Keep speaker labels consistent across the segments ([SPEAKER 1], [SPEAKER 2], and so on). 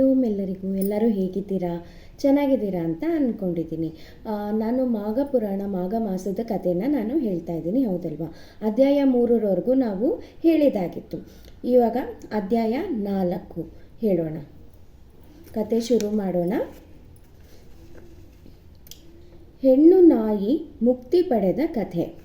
[SPEAKER 1] ಓಂ ಎಲ್ಲರಿಗೂ ಎಲ್ಲರೂ ಹೇಗಿದ್ದೀರಾ? ಚೆನ್ನಾಗಿದ್ದೀರಾ ಅಂತ ಅಂದ್ಕೊಂಡಿದ್ದೀನಿ ನಾನು ಮಾಘ ಪುರಾಣ, ಮಾಘ ಮಾಸದ ಕಥೆನ ನಾನು ಹೇಳ್ತಾ ಇದ್ದೀನಿ, ಹೌದಲ್ವಾ? ಅಧ್ಯಾಯ ಮೂರರವರೆಗೂ ನಾವು ಹೇಳಿದಾಗಿತ್ತು. ಇವಾಗ ಅಧ್ಯಾಯ ನಾಲ್ಕು ಹೇಳೋಣ. ಕತೆ ಶುರು ಮಾಡೋಣ. ಹೆಣ್ಣು ನಾಯಿ ಮುಕ್ತಿ ಪಡೆದ ಕಥೆ.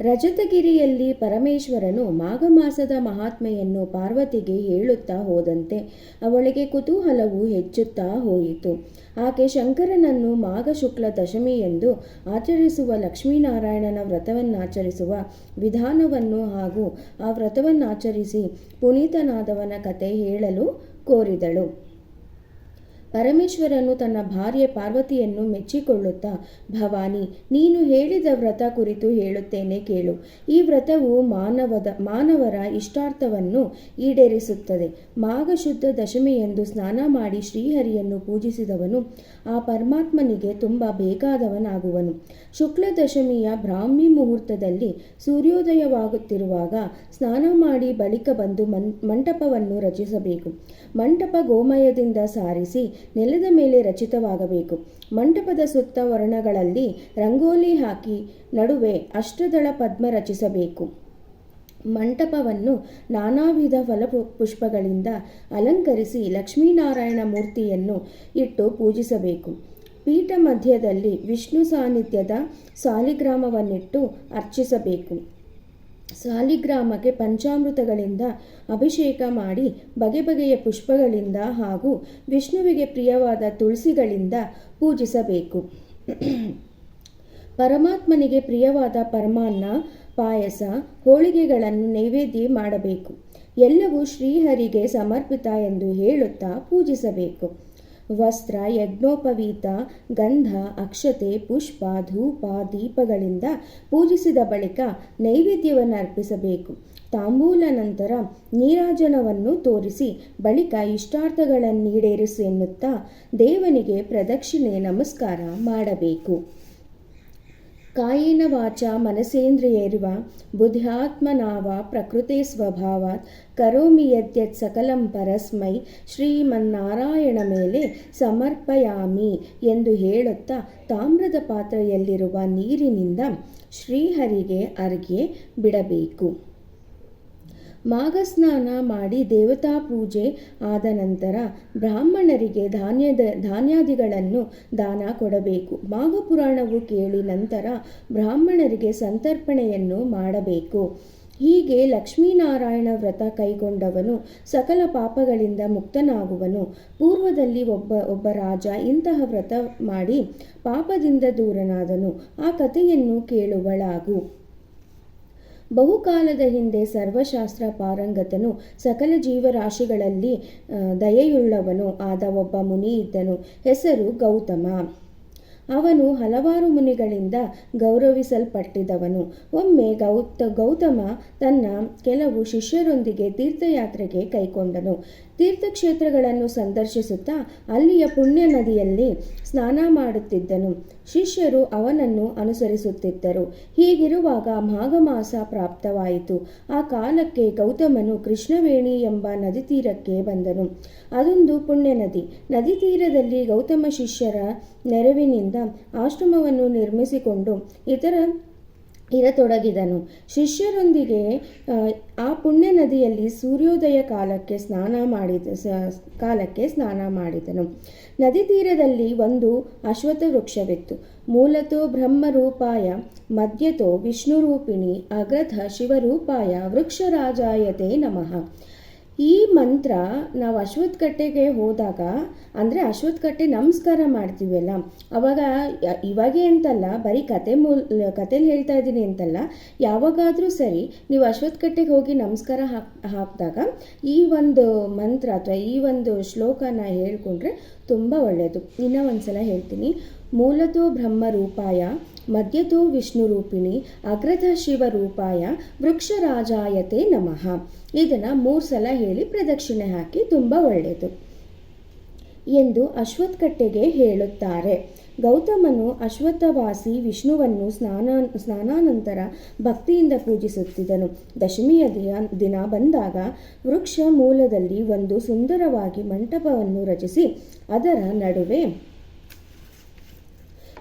[SPEAKER 1] ರಜತಗಿರಿಯಲ್ಲಿ ಪರಮೇಶ್ವರನು ಮಾಘ ಮಾಸದ ಮಹಾತ್ಮೆಯನ್ನು ಪಾರ್ವತಿಗೆ ಹೇಳುತ್ತಾ ಹೋದಂತೆ ಅವಳಿಗೆ ಕುತೂಹಲವು ಹೆಚ್ಚುತ್ತಾ ಹೋಯಿತು. ಆಕೆ ಶಂಕರನನ್ನು ಮಾಘ ಶುಕ್ಲ ದಶಮಿ ಎಂದು ಆಚರಿಸುವ ಲಕ್ಷ್ಮೀನಾರಾಯಣನ ವ್ರತವನ್ನಾಚರಿಸುವ ವಿಧಾನವನ್ನು ಹಾಗೂ ಆ ವ್ರತವನ್ನಾಚರಿಸಿ ಪುನೀತನಾದವನ ಕತೆ ಹೇಳಲು ಕೋರಿದಳು. ಪರಮೇಶ್ವರನು ತನ್ನ ಭಾರ್ಯೆ ಪಾರ್ವತಿಯನ್ನು ಮೆಚ್ಚಿಕೊಳ್ಳುತ್ತಾ, ಭವಾನಿ, ನೀನು ಹೇಳಿದ ವ್ರತ ಕುರಿತು ಹೇಳುತ್ತೇನೆ ಕೇಳು. ಈ ವ್ರತವು ಮಾನವದ, ಮಾನವರ ಇಷ್ಟಾರ್ಥವನ್ನು ಈಡೇರಿಸುತ್ತದೆ. ಮಾಘ ಶುದ್ಧ ದಶಮಿಯೆಂದು ಸ್ನಾನ ಮಾಡಿ ಶ್ರೀಹರಿಯನ್ನು ಪೂಜಿಸಿದವನು, ಆ ಪರಮಾತ್ಮನಿಗೆ ತುಂಬ ಬೇಕಾದವನಾಗುವನು. ಶುಕ್ಲ ದಶಮಿಯ ಬ್ರಾಹ್ಮಿ ಮುಹೂರ್ತದಲ್ಲಿ ಸೂರ್ಯೋದಯವಾಗುತ್ತಿರುವಾಗ ಸ್ನಾನ ಮಾಡಿ ಬಳಿಕ ಬಂದು ಮಂಟಪವನ್ನು ರಚಿಸಬೇಕು. ಮಂಟಪ ಗೋಮಯದಿಂದ ಸಾರಿಸಿ ನೆಲದ ಮೇಲೆ ರಚಿತವಾಗಬೇಕು. ಮಂಟಪದ ಸುತ್ತ ವರ್ಣಗಳಲ್ಲಿ ರಂಗೋಲಿ ಹಾಕಿ ನಡುವೆ ಅಷ್ಟದಳ ಪದ್ಮ ರಚಿಸಬೇಕು. ಮಂಟಪವನ್ನು ನಾನಾ ವಿಧ ಫಲ ಪುಷ್ಪಗಳಿಂದ ಅಲಂಕರಿಸಿ ಲಕ್ಷ್ಮೀನಾರಾಯಣ ಮೂರ್ತಿಯನ್ನು ಇಟ್ಟು ಪೂಜಿಸಬೇಕು. ಪೀಠ ಮಧ್ಯದಲ್ಲಿ ವಿಷ್ಣು ಸಾನ್ನಿಧ್ಯದ ಸಾಲಿಗ್ರಾಮವನ್ನಿಟ್ಟು ಅರ್ಚಿಸಬೇಕು. ಸಾಲಿಗ್ರಾಮಕ್ಕೆ ಪಂಚಾಮೃತಗಳಿಂದ ಅಭಿಷೇಕ ಮಾಡಿ ಬಗೆ ಬಗೆಯ ಪುಷ್ಪಗಳಿಂದ ಹಾಗೂ ವಿಷ್ಣುವಿಗೆ ಪ್ರಿಯವಾದ ತುಳಸಿಗಳಿಂದ ಪೂಜಿಸಬೇಕು. ಪರಮಾತ್ಮನಿಗೆ ಪ್ರಿಯವಾದ ಪರಮಾನ್ನ ಪಾಯಸ, ಹೋಳಿಗೆಗಳನ್ನು ನೈವೇದ್ಯ ಮಾಡಬೇಕು. ಎಲ್ಲವೂ ಶ್ರೀಹರಿಗೆ ಸಮರ್ಪಿತ ಎಂದು ಹೇಳುತ್ತಾ ಪೂಜಿಸಬೇಕು. ವಸ್ತ್ರ, ಯಜ್ಞೋಪವೀತ, ಗಂಧ, ಅಕ್ಷತೆ, ಪುಷ್ಪ, ಧೂಪ, ದೀಪಗಳಿಂದ ಪೂಜಿಸಿದ ಬಳಿಕ ನೈವೇದ್ಯವನ್ನು ಅರ್ಪಿಸಬೇಕು. ತಾಂಬೂಲ ನಂತರ ನೀರಾಜನವನ್ನು ತೋರಿಸಿ ಬಳಿಕ ಇಷ್ಟಾರ್ಥಗಳನ್ನೀಡೇರಿಸು ಎನ್ನುತ್ತಾ ದೇವನಿಗೆ ಪ್ರದಕ್ಷಿಣೆ ನಮಸ್ಕಾರ ಮಾಡಬೇಕು. ಕಾಯಿನ ವಾಚ ಮನಸೇಂದ್ರಿಯರಿವ ಬುಧ್ಯಾತ್ಮನಾವ ಪ್ರಕೃತಿ ಸ್ವಭಾವಾತ್, ಕರೋಮಿ ಯದ್ಯತ್ ಸಕಲಂ ಪರಸ್ಮೈ, ಶ್ರೀಮನ್ನಾರಾಯಣ ಮೇಲೆ ಸಮರ್ಪಯಾಮಿ ಎಂದು ಹೇಳುತ್ತಾ ತಾಮ್ರದ ಪಾತ್ರೆಯಲ್ಲಿರುವ ನೀರಿನಿಂದ ಶ್ರೀಹರಿಗೆ ಅರ್ಗೆ ಬಿಡಬೇಕು. ಮಾಘಸ್ನಾನ ಮಾಡಿ ದೇವತಾ ಪೂಜೆ ಆದ ನಂತರ ಬ್ರಾಹ್ಮಣರಿಗೆ ಧಾನ್ಯದ ಧಾನ್ಯಾದಿಗಳನ್ನು ದಾನ ಕೊಡಬೇಕು. ಮಾಘ ಪುರಾಣವು ಕೇಳಿ ನಂತರ ಬ್ರಾಹ್ಮಣರಿಗೆ ಸಂತರ್ಪಣೆಯನ್ನು ಮಾಡಬೇಕು. ಹೀಗೆ ಲಕ್ಷ್ಮೀನಾರಾಯಣ ವ್ರತ ಕೈಗೊಂಡವನು ಸಕಲ ಪಾಪಗಳಿಂದ ಮುಕ್ತನಾಗುವನು. ಪೂರ್ವದಲ್ಲಿ ಒಬ್ಬ ಒಬ್ಬ ರಾಜ ಇಂತಹ ವ್ರತ ಮಾಡಿ ಪಾಪದಿಂದ ದೂರನಾದನು. ಆ ಕಥೆಯನ್ನು ಕೇಳುವಳಾಗು. ಬಹುಕಾಲದ ಹಿಂದೆ ಸರ್ವಶಾಸ್ತ್ರ ಪಾರಂಗತನು ಸಕಲ ಜೀವರಾಶಿಗಳಲ್ಲಿ ದಯೆಯುಳ್ಳವನು ಆದ ಒಬ್ಬ ಮುನಿ ಇದ್ದನು, ಹೆಸರು ಗೌತಮ. ಅವನು ಹಲವಾರು ಮುನಿಗಳಿಂದ ಗೌರವಿಸಲ್ಪಟ್ಟಿದವನು. ಒಮ್ಮೆ ಗೌತ, ಗೌತಮ ತನ್ನ ಕೆಲವು ಶಿಷ್ಯರೊಂದಿಗೆ ತೀರ್ಥಯಾತ್ರೆಗೆ ಕೈಕೊಂಡನು. ತೀರ್ಥಕ್ಷೇತ್ರಗಳನ್ನು ಸಂದರ್ಶಿಸುತ್ತಾ ಅಲ್ಲಿಯ ಪುಣ್ಯ ನದಿಯಲ್ಲಿ ಸ್ನಾನ ಮಾಡುತ್ತಿದ್ದನು. ಶಿಷ್ಯರು ಅವನನ್ನು ಅನುಸರಿಸುತ್ತಿದ್ದರು. ಹೀಗಿರುವಾಗ ಮಾಘಮಾಸ ಪ್ರಾಪ್ತವಾಯಿತು. ಆ ಕಾಲಕ್ಕೆ ಗೌತಮನು ಕೃಷ್ಣವೇಣಿ ಎಂಬ ನದಿ ತೀರಕ್ಕೆ ಬಂದನು. ಅದೊಂದು ಪುಣ್ಯ ನದಿ. ನದಿ ತೀರದಲ್ಲಿ ಗೌತಮ ಶಿಷ್ಯರ ನೆರವಿನಿಂದ ಆಶ್ರಮವನ್ನು ನಿರ್ಮಿಸಿಕೊಂಡು ಇತರ ಇರತೊಡಗಿದನು. ಶಿಷ್ಯರೊಂದಿಗೆ, ಆ ಪುಣ್ಯ ನದಿಯಲ್ಲಿ ಸೂರ್ಯೋದಯ ಕಾಲಕ್ಕೆ ಸ್ನಾನ ಮಾಡಿದ ಕಾಲಕ್ಕೆ ಸ್ನಾನ ಮಾಡಿದನು. ನದಿ ತೀರದಲ್ಲಿ ಒಂದು ಅಶ್ವತ್ಥ ವೃಕ್ಷವಿತ್ತು ಮೂಲತೋ ಬ್ರಹ್ಮರೂಪಾಯ, ಮಧ್ಯತೋ ವಿಷ್ಣುರೂಪಿಣಿ, ಅಗ್ರಥ ಶಿವರೂಪಾಯ, ವೃಕ್ಷರಾಜಾಯತೆ ನಮಃ. ಈ ಮಂತ್ರ ನಾವು ಅಶ್ವತ್ಥ ಕಟ್ಟೆಗೆ ಹೋದಾಗ, ಅಂದರೆ ಅಶ್ವತ್ಥ ಕಟ್ಟೆ ನಮಸ್ಕಾರ ಮಾಡ್ತೀವಲ್ಲ ಅವಾಗ ಇವಾಗೆ ಅಂತಲ್ಲ, ಬರೀ ಕತೆ ಮೂಲ, ಕತೆಲಿ ಹೇಳ್ತಾ ಇದ್ದೀನಿ ಅಂತಲ್ಲ, ಯಾವಾಗಾದರೂ ಸರಿ ನೀವು ಅಶ್ವತ್ಥ ಕಟ್ಟೆಗೆ ಹೋಗಿ ನಮಸ್ಕಾರ ಹಾಕ್, ಹಾಕಿದಾಗ ಈ ಒಂದು ಮಂತ್ರ ಅಥವಾ ಈ ಒಂದು ಶ್ಲೋಕನ ಹೇಳ್ಕೊಂಡ್ರೆ ತುಂಬ ಒಳ್ಳೆಯದು ಇನ್ನೂ ಒಂದು ಸಲ ಹೇಳ್ತೀನಿ. ಮೂಲತೋ ಬ್ರಹ್ಮರೂಪಾಯ ಮಧ್ಯತೋ ವಿಷ್ಣುರೂಪಿಣಿ ಅಗ್ರಥ ಶಿವರೂಪಾಯ ವೃಕ್ಷರಾಜಾಯತೆ ನಮಃ. ಇದನ್ನು ಮೂರು ಸಲ ಹೇಳಿ ಪ್ರದಕ್ಷಿಣೆ ಹಾಕಿ ತುಂಬ ಒಳ್ಳೆಯದು ಎಂದು ಅಶ್ವತ್ಥಕಟ್ಟೆಗೆ ಹೇಳುತ್ತಾರೆ. ಗೌತಮನು ಅಶ್ವತ್ಥವಾಸಿ ವಿಷ್ಣುವನ್ನು ಸ್ನಾನ, ಸ್ನಾನಾನಂತರ ಭಕ್ತಿಯಿಂದ ಪೂಜಿಸುತ್ತಿದ್ದನು. ದಶಮಿಯ ದಿನ ಬಂದಾಗ ವೃಕ್ಷ ಮೂಲದಲ್ಲಿ ಒಂದು ಸುಂದರವಾಗಿ ಮಂಟಪವನ್ನು ರಚಿಸಿ ಅದರ ನಡುವೆ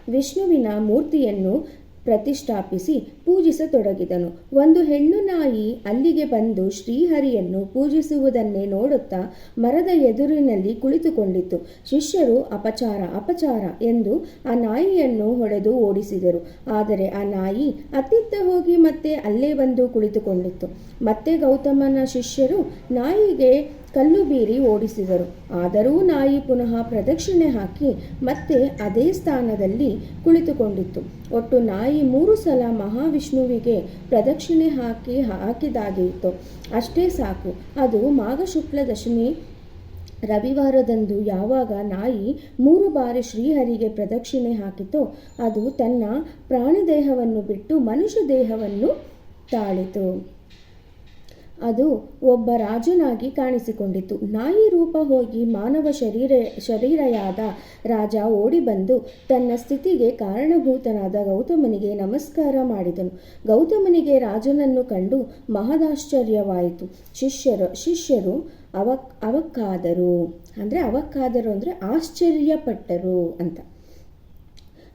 [SPEAKER 1] ವಿಷ್ಣುವಿನ ಮೂರ್ತಿಯನ್ನು ಪ್ರತಿಷ್ಠಾಪಿಸಿ ಪೂಜಿಸತೊಡಗಿದನು. ಒಂದು ಹೆಣ್ಣು ನಾಯಿ ಅಲ್ಲಿಗೆ ಬಂದು ಶ್ರೀಹರಿಯನ್ನು ಪೂಜಿಸುವುದನ್ನೇ ನೋಡುತ್ತಾ ಮರದ ಎದುರಿನಲ್ಲಿ ಕುಳಿತುಕೊಂಡಿತ್ತು ಶಿಷ್ಯರು, ಅಪಚಾರ ಅಪಚಾರ ಎಂದು ಆ ನಾಯಿಯನ್ನು ಹೊಡೆದು ಓಡಿಸಿದರು. ಆದರೆ ಆ ನಾಯಿ ಅತ್ತಿತ್ತ ಹೋಗಿ ಮತ್ತೆ ಅಲ್ಲೇ ಬಂದು ಕುಳಿತುಕೊಂಡಿತ್ತು ಮತ್ತೆ ಗೌತಮನ ಶಿಷ್ಯರು ನಾಯಿಗೆ ಕಲ್ಲು ಬೀರಿ ಓಡಿಸಿದರು. ಆದರೂ ನಾಯಿ ಪುನಃ ಪ್ರದಕ್ಷಿಣೆ ಹಾಕಿ ಮತ್ತೆ ಅದೇ ಸ್ಥಾನದಲ್ಲಿ ಕುಳಿತುಕೊಂಡಿತ್ತು. ಒಟ್ಟು ನಾಯಿ ಮೂರು ಸಲ ಮಹಾವಿಷ್ಣುವಿಗೆ ಪ್ರದಕ್ಷಿಣೆ ಹಾಕಿ ಹಾಕಿದಾಗಿತ್ತು. ಅಷ್ಟೇ ಸಾಕು, ಅದು ಮಾಘ ಶುಕ್ಲ ದಶಮಿ ರವಿವಾರದಂದು ಯಾವಾಗ ನಾಯಿ ಮೂರು ಬಾರಿ ಶ್ರೀಹರಿಗೆ ಪ್ರದಕ್ಷಿಣೆ ಹಾಕಿತೋ, ಅದು ತನ್ನ ಪ್ರಾಣಿದೇಹವನ್ನು ಬಿಟ್ಟು ಮನುಷ್ಯ ದೇಹವನ್ನು ತಾಳಿತು. ಅದು ಒಬ್ಬ ರಾಜನಾಗಿ ಕಾಣಿಸಿಕೊಂಡಿತು. ನಾಯಿ ರೂಪ ಹೋಗಿ ಮಾನವ ಶರೀರ, ಶರೀರಯಾದ ರಾಜ ಓಡಿ ಬಂದು ತನ್ನ ಸ್ಥಿತಿಗೆ ಕಾರಣಭೂತನಾದ ಗೌತಮನಿಗೆ ನಮಸ್ಕಾರ ಮಾಡಿದನು. ಗೌತಮನಿಗೆ ರಾಜನನ್ನು ಕಂಡು ಮಹದಾಶ್ಚರ್ಯವಾಯಿತು. ಶಿಷ್ಯರು ಶಿಷ್ಯರು ಅವಕ್, ಅವಕ್ಕಾದರು. ಅಂದರೆ ಅವಕ್ಕಾದರು ಅಂದರೆ ಆಶ್ಚರ್ಯಪಟ್ಟರು ಅಂತ.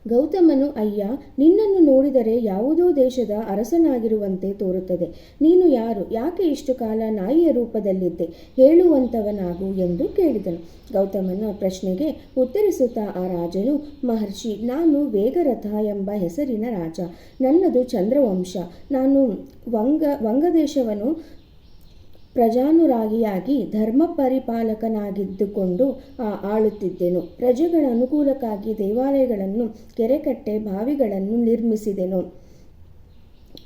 [SPEAKER 1] ಗೌತಮನು, ಅಯ್ಯ, ನಿನ್ನನ್ನು ನೋಡಿದರೆ ಯಾವುದೋ ದೇಶದ ಅರಸನಾಗಿರುವಂತೆ ತೋರುತ್ತದೆ. ನೀನು ಯಾರು? ಯಾಕೆ ಇಷ್ಟು ಕಾಲ ನಾಯಿಯ ರೂಪದಲ್ಲಿದ್ದೆ? ಹೇಳುವಂತವನಾಗು ಎಂದು ಕೇಳಿದನು. ಗೌತಮನ ಪ್ರಶ್ನೆಗೆ, ಉತ್ತರಿಸುತ್ತಾ ಆ ರಾಜನು, ಮಹರ್ಷಿ, ನಾನು ವೇಗರಥ ಎಂಬ ಹೆಸರಿನ ರಾಜ. ನನ್ನದು ಚಂದ್ರವಂಶ. ನಾನು ವಂಗ ವಂಗದೇಶವನ್ನು ಪ್ರಜಾನುರಾಗಿಯಾಗಿ ಧರ್ಮ ಪರಿಪಾಲಕನಾಗಿದ್ದುಕೊಂಡು ಆಳುತ್ತಿದ್ದೆನು. ಪ್ರಜೆಗಳ ಅನುಕೂಲಕ್ಕಾಗಿ ದೇವಾಲಯಗಳನ್ನು ಕೆರೆಕಟ್ಟೆ ಬಾವಿಗಳನ್ನು ನಿರ್ಮಿಸಿದೆನು.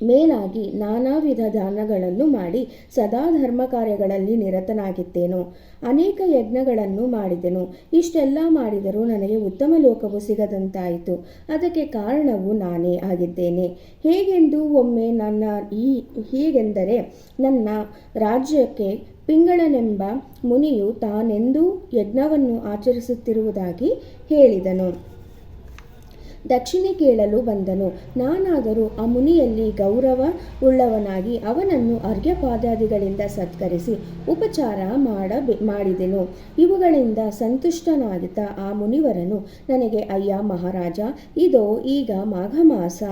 [SPEAKER 1] ಮೇಲಾಗಿ ನಾನಾ ವಿಧ ದಾನಗಳನ್ನು ಮಾಡಿ ಸದಾ ಧರ್ಮ ಕಾರ್ಯಗಳಲ್ಲಿ ನಿರತನಾಗಿದ್ದೇನು ಅನೇಕ ಯಜ್ಞಗಳನ್ನು ಮಾಡಿದೆನು. ಇಷ್ಟೆಲ್ಲ ಮಾಡಿದರೂ ನನಗೆ ಉತ್ತಮ ಲೋಕವು ಸಿಗದಂತಾಯಿತು. ಅದಕ್ಕೆ ಕಾರಣವು ನಾನೇ ಆಗಿದ್ದೇನೆ. ಹೇಗೆಂದು ಒಮ್ಮೆ ನನ್ನ ಈ ಹೀಗೆಂದರೆ, ನನ್ನ ರಾಜ್ಯಕ್ಕೆ ಪಿಂಗಳನೆಂಬ ಮುನಿಯು ತಾನೆಂದೂ ಯಜ್ಞವನ್ನು ಆಚರಿಸುತ್ತಿರುವುದಾಗಿ ಹೇಳಿದನು. ದಕ್ಷಿಣೆ ಕೇಳಲು ಬಂದನು. ನಾನಾದರೂ ಆ ಮುನಿಯಲ್ಲಿ ಗೌರವ ಉಳ್ಳವನಾಗಿ ಅವನನ್ನು ಅರ್ಘ್ಯಪಾದಾದಿಗಳಿಂದ ಸತ್ಕರಿಸಿ ಉಪಚಾರ ಮಾಡ ಮಾಡಿದೆನು. ಇವುಗಳಿಂದ ಸಂತುಷ್ಟನಾಗಿದ್ದ ಆ ಮುನಿವರನು ನನಗೆ, ಅಯ್ಯ ಮಹಾರಾಜ, ಇದೋ ಈಗ ಮಾಘ ಮಾಸ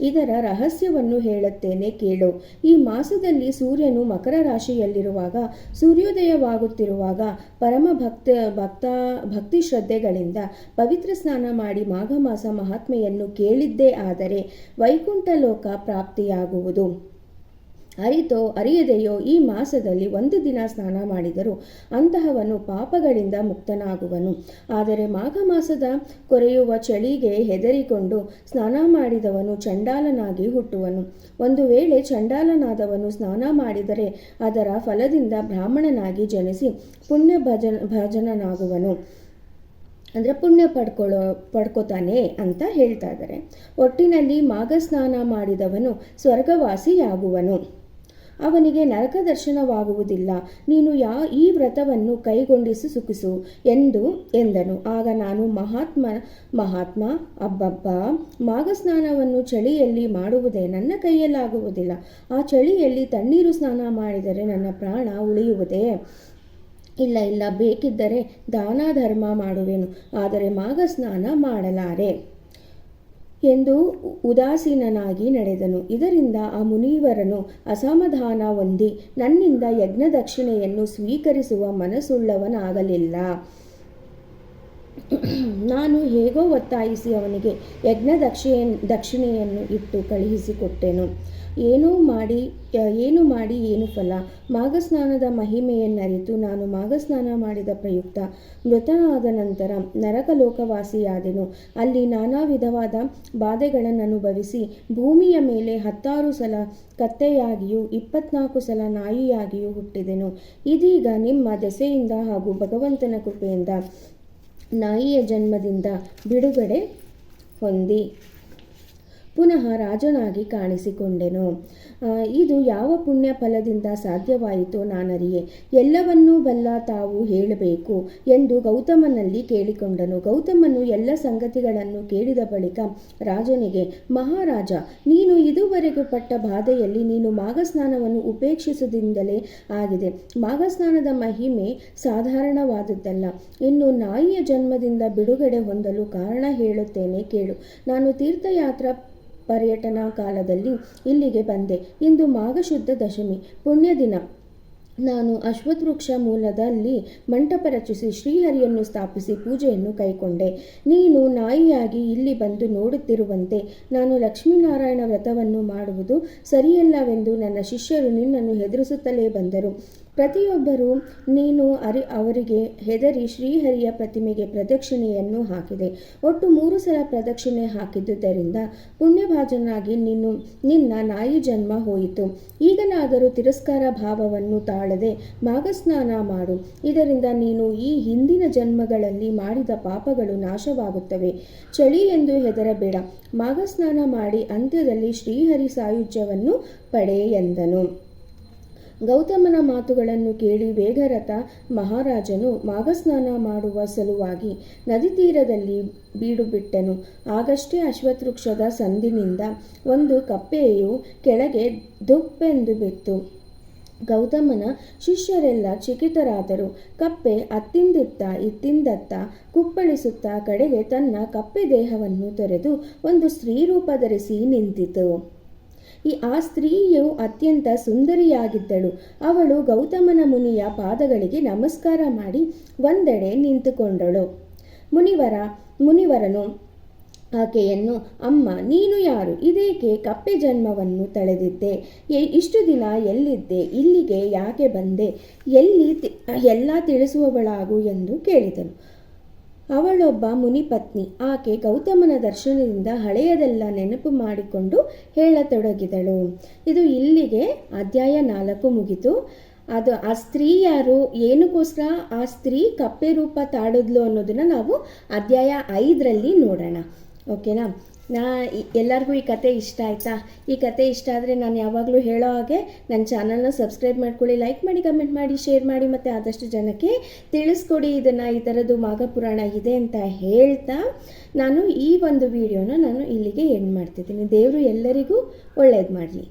[SPEAKER 1] ಇದರ ರಹಸ್ಯವನ್ನು ಹೇಳುತ್ತೇನೆ ಕೇಳು. ಈ ಮಾಸದಲ್ಲಿ ಸೂರ್ಯನು ಮಕರ ರಾಶಿಯಲ್ಲಿರುವಾಗ ಸೂರ್ಯೋದಯವಾಗುತ್ತಿರುವಾಗ ಪರಮ ಭಕ್ತ ಭಕ್ತ ಭಕ್ತಿ ಶ್ರದ್ಧೆಗಳಿಂದ ಪವಿತ್ರ ಸ್ನಾನ ಮಾಡಿ ಮಾಘ ಮಾಸ ಮಹಾತ್ಮೆಯನ್ನು ಕೇಳಿದ್ದೇ ಆದರೆ ವೈಕುಂಠ ಲೋಕ ಪ್ರಾಪ್ತಿಯಾಗುವುದು. ಅರಿತೋ ಅರಿಯದೆಯೋ ಈ ಮಾಸದಲ್ಲಿ ಒಂದು ದಿನ ಸ್ನಾನ ಮಾಡಿದರೂ ಅಂತಹವನು ಪಾಪಗಳಿಂದ ಮುಕ್ತನಾಗುವನು. ಆದರೆ ಮಾಘ ಮಾಸದ ಕೊರೆಯುವ ಚಳಿಗೆ ಹೆದರಿಕೊಂಡು ಸ್ನಾನ ಮಾಡಿದವನು ಚಂಡಾಲನಾಗಿ ಹುಟ್ಟುವನು. ಒಂದು ವೇಳೆ ಚಂಡಾಲನಾದವನು ಸ್ನಾನ ಮಾಡಿದರೆ ಅದರ ಫಲದಿಂದ ಬ್ರಾಹ್ಮಣನಾಗಿ ಜನಿಸಿ ಪುಣ್ಯ ಭಜನ ಭಜನನಾಗುವನು. ಅಂದರೆ ಪುಣ್ಯ ಪಡ್ಕೊಳ್ಳೋ ಪಡ್ಕೋತಾನೆ ಅಂತ ಹೇಳ್ತಾ ಇದ್ದಾರೆ ಒಟ್ಟಿನಲ್ಲಿ ಮಾಘ ಸ್ನಾನ ಮಾಡಿದವನು ಸ್ವರ್ಗವಾಸಿಯಾಗುವನು. ಅವನಿಗೆ ನರಕ ದರ್ಶನವಾಗುವುದಿಲ್ಲ. ನೀನು ಯಾ, ಈ ವ್ರತವನ್ನು ಕೈಗೊಂಡಿಸು, ಸುಖಿಸು ಎಂದು ಎಂದನು. ಆಗ ನಾನು ಮಹಾತ್ಮ ಮಹಾತ್ಮ, ಅಬ್ಬಬ್ಬ ಮಾಘ ಸ್ನಾನವನ್ನು ಚಳಿಯಲ್ಲಿ ಮಾಡುವುದೇ ನನ್ನ ಕೈಯಲ್ಲಾಗುವುದಿಲ್ಲ. ಆ ಚಳಿಯಲ್ಲಿ ತಣ್ಣೀರು ಸ್ನಾನ ಮಾಡಿದರೆ ನನ್ನ ಪ್ರಾಣ ಉಳಿಯುವುದೇ? ಇಲ್ಲ ಇಲ್ಲ, ಬೇಕಿದ್ದರೆ ದಾನ ಧರ್ಮ ಮಾಡುವೆನು, ಆದರೆ ಮಾಘ ಸ್ನಾನ ಮಾಡಲಾರೆ ಎಂದು ಉದಾಸೀನನಾಗಿ ನಡೆದನು. ಇದರಿಂದ ಆ ಮುನಿವರನು ಅಸಮಾಧಾನ ಹೊಂದಿ, ನನ್ನಿಂದ ಯಜ್ಞ ದಕ್ಷಿಣೆಯನ್ನು ಸ್ವೀಕರಿಸುವ ಮನಸ್ಸುಳ್ಳವನಾಗಲಿಲ್ಲ. ನಾನು ಹೇಗೋ ಒತ್ತಾಯಿಸಿ ಅವನಿಗೆ ಯಜ್ಞ ದಕ್ಷಿಣ, ದಕ್ಷಿಣೆಯನ್ನು ಇಟ್ಟು ಕಳುಹಿಸಿಕೊಟ್ಟೆನು. ಏನೋ ಮಾಡಿ ಏನು ಮಾಡಿ ಏನು ಫಲ? ಮಾಘಸ್ನಾನದ ಮಹಿಮೆಯನ್ನರಿತು ನಾನು ಮಾಘಸ್ನಾನ ಮಾಡಿದ ಪ್ರಯುಕ್ತ. ಮೃತನಾದ ನಂತರ ನರಕ ಲೋಕವಾಸಿಯಾದೆನು ಅಲ್ಲಿ ನಾನಾ ವಿಧವಾದ ಬಾಧೆಗಳನ್ನು ಅನುಭವಿಸಿ, ಭೂಮಿಯ ಮೇಲೆ ಹತ್ತಾರು ಸಲ ಕತ್ತೆಯಾಗಿಯೂ, ಇಪ್ಪತ್ನಾಲ್ಕು ಸಲ ನಾಯಿಯಾಗಿಯೂ ಹುಟ್ಟಿದೆನು. ಇದೀಗ ನಿಮ್ಮ ದೆಸೆಯಿಂದ ಹಾಗೂ ಭಗವಂತನ ಕೃಪೆಯಿಂದ ನಾಯಿಯ ಜನ್ಮದಿಂದ ಬಿಡುಗಡೆ ಹೊಂದಿ. ಪುನಃ ರಾಜನಾಗಿ ಕಾಣಿಸಿಕೊಂಡೆನು. ಇದು ಯಾವ ಪುಣ್ಯ ಫಲದಿಂದ ಸಾಧ್ಯವಾಯಿತೋ ನಾನರಿಯೇ, ಎಲ್ಲವನ್ನೂ ಬಲ್ಲ ತಾವು ಹೇಳಬೇಕು ಎಂದು ಗೌತಮನಲ್ಲಿ ಕೇಳಿಕೊಂಡನು. ಗೌತಮನು ಎಲ್ಲ ಸಂಗತಿಗಳನ್ನು ಕೇಳಿದ ಬಳಿಕ ರಾಜನಿಗೆ, ಮಹಾರಾಜ, ನೀನು ಇದುವರೆಗೂ ಪಟ್ಟ ಬಾಧೆಯಲ್ಲಿ ನೀನು ಮಾಘಸ್ನಾನವನ್ನು ಉಪೇಕ್ಷಿಸುವುದಿಂದಲೇ ಆಗಿದೆ. ಮಾಘಸ್ನಾನದ ಮಹಿಮೆ ಸಾಧಾರಣವಾದದ್ದಲ್ಲ. ಇನ್ನು ನಾಯಿಯ ಜನ್ಮದಿಂದ ಬಿಡುಗಡೆ ಹೊಂದಲು ಕಾರಣ ಹೇಳುತ್ತೇನೆ, ಕೇಳು. ನಾನು ತೀರ್ಥಯಾತ್ರಾ ಪರ್ಯಟನಾ ಕಾಲದಲ್ಲಿ ಇಲ್ಲಿಗೆ ಬಂದೆ. ಇಂದು ಮಾಘಶುದ್ಧ ದಶಮಿ. ಪುಣ್ಯ ದಿನ. ನಾನು ಅಶ್ವತ್ವೃಕ್ಷ ಮೂಲದಲ್ಲಿ ಮಂಟಪ ರಚಿಸಿ ಶ್ರೀಹರಿಯನ್ನು ಸ್ಥಾಪಿಸಿ ಪೂಜೆಯನ್ನು ಕೈಕೊಂಡೆ. ನೀನು ನಾಯಿಯಾಗಿ ಇಲ್ಲಿ ಬಂದು ನೋಡುತ್ತಿರುವಂತೆ ನಾನು ಲಕ್ಷ್ಮೀನಾರಾಯಣ ವ್ರತವನ್ನು ಮಾಡುವುದು ಸರಿಯಲ್ಲವೆಂದು ನನ್ನ ಶಿಷ್ಯರು ನಿನ್ನನ್ನು ಹೆದರಿಸುತ್ತಲೇ ಬಂದರು. ಪ್ರತಿಯೊಬ್ಬರೂ ನೀನು ಅರಿ, ಅವರಿಗೆ ಹೆದರಿ ಶ್ರೀಹರಿಯ ಪ್ರತಿಮೆಗೆ ಪ್ರದಕ್ಷಿಣೆಯನ್ನು ಹಾಕಿದೆ. ಒಟ್ಟು ಮೂರು ಸಲ ಪ್ರದಕ್ಷಿಣೆ ಹಾಕಿದ್ದುದರಿಂದ ಪುಣ್ಯಭಾಜನಾಗಿ ನೀನು ನಿನ್ನ ನಾಯಿ ಜನ್ಮ ಹೋಯಿತು. ಈಗನಾದರೂ ತಿರಸ್ಕಾರ ಭಾವವನ್ನು ತಾಳದೆ ಮಾಗಸ್ನಾನ ಮಾಡು. ಇದರಿಂದ ನೀನು ಈ ಹಿಂದಿನ ಜನ್ಮಗಳಲ್ಲಿ ಮಾಡಿದ ಪಾಪಗಳು ನಾಶವಾಗುತ್ತವೆ. ಚಳಿ ಎಂದು ಹೆದರಬೇಡ. ಮಾಗಸ್ನಾನ ಮಾಡಿ ಅಂತ್ಯದಲ್ಲಿ ಶ್ರೀಹರಿ ಸಾಯುಜ್ಯವನ್ನು ಪಡೆ ಎಂದನು. ಗೌತಮನ ಮಾತುಗಳನ್ನು ಕೇಳಿ ವೇಗರಥ ಮಹಾರಾಜನು ಮಾಘಸ್ನಾನ ಮಾಡುವ ಸಲುವಾಗಿ ನದಿ ತೀರದಲ್ಲಿ ಬೀಡುಬಿಟ್ಟನು. ಆಗಷ್ಟೇ ಅಶ್ವತೃಕ್ಷದ ಸಂದಿನಿಂದ ಒಂದು ಕಪ್ಪೆಯು ಕೆಳಗೆ ದುಪ್ಪೆಂದು ಬಿತ್ತು. ಗೌತಮನ ಶಿಷ್ಯರೆಲ್ಲ ಚಿಕಿತರಾದರು. ಕಪ್ಪೆ ಅತ್ತಿಂದಿತ್ತ ಇತ್ತಿಂದತ್ತ ಕುಪ್ಪಳಿಸುತ್ತಾ ಕಡೆಗೆ ತನ್ನ ಕಪ್ಪೆ ದೇಹವನ್ನು ತೊರೆದು ಒಂದು ಸ್ತ್ರೀ ರೂಪ ಧರಿಸಿ ನಿಂತಿತು. ಈ ಆ ಸ್ತ್ರೀಯು ಅತ್ಯಂತ ಸುಂದರಿಯಾಗಿದ್ದಳು. ಅವಳು ಗೌತಮನ ಮುನಿಯ ಪಾದಗಳಿಗೆ ನಮಸ್ಕಾರ ಮಾಡಿ ಒಂದೆಡೆ ನಿಂತುಕೊಂಡಳು. ಮುನಿವರ, ಮುನಿವರನು ಆಕೆಯನ್ನು, ಅಮ್ಮ, ನೀನು ಯಾರು? ಇದೇಕೆ ಕಪ್ಪೆ ಜನ್ಮವನ್ನು ತಳೆದಿದ್ದೆ? ಇಷ್ಟು ದಿನ ಎಲ್ಲಿದ್ದೆ? ಇಲ್ಲಿಗೆ ಯಾಕೆ ಬಂದೆ? ಎಲ್ಲಿ ಎಲ್ಲ ತಿಳಿಸುವವಳಾಗು? ಎಂದು ಕೇಳಿದನು. ಅವಳೊಬ್ಬ ಮುನಿಪತ್ನಿ. ಆಕೆ ಗೌತಮನ ದರ್ಶನದಿಂದ ಹಳೆಯದೆಲ್ಲ ನೆನಪು ಮಾಡಿಕೊಂಡು ಹೇಳತೊಡಗಿದಳು. ಇದು ಇಲ್ಲಿಗೆ ಅಧ್ಯಾಯ ನಾಲ್ಕು ಮುಗಿತು. ಅದು ಆ ಸ್ತ್ರೀ ಯಾರು? ಏನಕ್ಕೋಸ್ಕರ ಆ ಸ್ತ್ರೀ ಕಪ್ಪೆ ರೂಪ ತಾಡಿದ್ಲು ಅನ್ನೋದನ್ನ ನಾವು ಅಧ್ಯಾಯ ಐದರಲ್ಲಿ ನೋಡೋಣ. ಓಕೆನಾ? ನಾ ಎಲ್ಲರಿಗೂ ಈ ಕತೆ ಇಷ್ಟ ಆಯಿತಾ? ಈ ಕತೆ ಇಷ್ಟ ಆದರೆ ನಾನು ಯಾವಾಗಲೂ ಹೇಳೋ ಹಾಗೆ ನನ್ನ ಚಾನಲ್ನ ಸಬ್ಸ್ಕ್ರೈಬ್ ಮಾಡ್ಕೊಳ್ಳಿ, ಲೈಕ್ ಮಾಡಿ, ಕಮೆಂಟ್ ಮಾಡಿ, ಶೇರ್ ಮಾಡಿ ಮತ್ತು ಆದಷ್ಟು ಜನಕ್ಕೆ ತಿಳಿಸ್ಕೊಡಿ. ಇದನ್ನು ಈ ಥರದ್ದು ಮಾಘ ಪುರಾಣ ಇದೆ ಅಂತ ಹೇಳ್ತಾ ನಾನು ಈ ಒಂದು ವಿಡಿಯೋನ ನಾನು ಇಲ್ಲಿಗೆ ಎಂಡ್ ಮಾಡ್ತಿದ್ದೀನಿ. ದೇವರು ಎಲ್ಲರಿಗೂ ಒಳ್ಳೇದು ಮಾಡಲಿ.